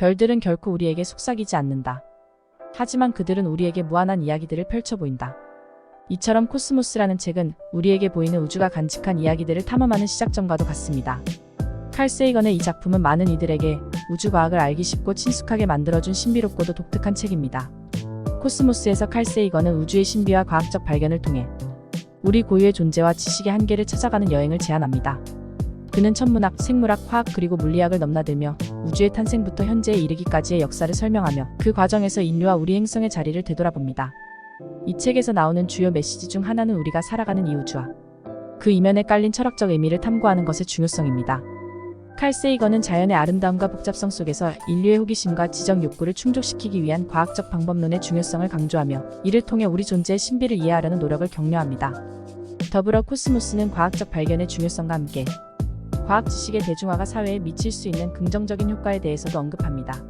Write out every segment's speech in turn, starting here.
별들은 결코 우리에게 속삭이지 않는다. 하지만 그들은 우리에게 무한한 이야기들을 펼쳐 보인다. 이처럼 코스모스라는 책은 우리에게 보이는 우주가 간직한 이야기들을 탐험하는 시작점과도 같습니다. 칼 세이건의 이 작품은 많은 이들에게 우주과학을 알기 쉽고 친숙하게 만들어준 신비롭고도 독특한 책입니다. 코스모스에서 칼 세이건은 우주의 신비와 과학적 발견을 통해 우리 고유의 존재와 지식의 한계를 찾아가는 여행을 제안합니다. 그는 천문학, 생물학, 화학 그리고 물리학을 넘나들며 우주의 탄생부터 현재에 이르기까지의 역사를 설명하며 그 과정에서 인류와 우리 행성의 자리를 되돌아봅니다. 이 책에서 나오는 주요 메시지 중 하나는 우리가 살아가는 이 우주와 그 이면에 깔린 철학적 의미를 탐구하는 것의 중요성입니다. 칼 세이건은 자연의 아름다움과 복잡성 속에서 인류의 호기심과 지적 욕구를 충족시키기 위한 과학적 방법론의 중요성을 강조하며 이를 통해 우리 존재의 신비를 이해하려는 노력을 격려합니다. 더불어 코스모스는 과학적 발견의 중요성과 함께 과학 지식의 대중화가 사회에 미칠 수 있는 긍정적인 효과에 대해서도 언급합니다.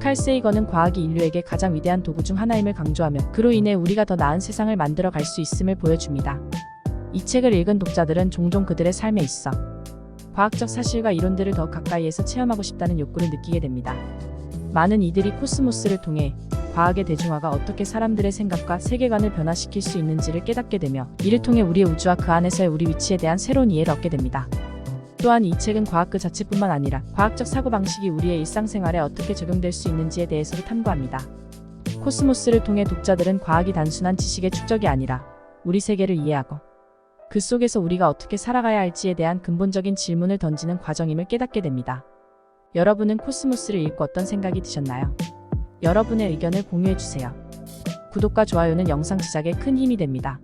칼 세이건은 과학이 인류에게 가장 위대한 도구 중 하나임을 강조하며 그로 인해 우리가 더 나은 세상을 만들어 갈 수 있음을 보여줍니다. 이 책을 읽은 독자들은 종종 그들의 삶에 있어 과학적 사실과 이론들을 더 가까이에서 체험하고 싶다는 욕구를 느끼게 됩니다. 많은 이들이 코스모스를 통해 과학의 대중화가 어떻게 사람들의 생각과 세계관을 변화시킬 수 있는지를 깨닫게 되며 이를 통해 우리의 우주와 그 안에서의 우리 위치에 대한 새로운 이해를 얻게 됩니다. 또한 이 책은 과학 그 자체뿐만 아니라 과학적 사고방식이 우리의 일상생활에 어떻게 적용될 수 있는지에 대해서도 탐구합니다. 코스모스를 통해 독자들은 과학이 단순한 지식의 축적이 아니라 우리 세계를 이해하고 그 속에서 우리가 어떻게 살아가야 할지에 대한 근본적인 질문을 던지는 과정임을 깨닫게 됩니다. 여러분은 코스모스를 읽고 어떤 생각이 드셨나요? 여러분의 의견을 공유해 주세요. 구독과 좋아요는 영상 제작에 큰 힘이 됩니다.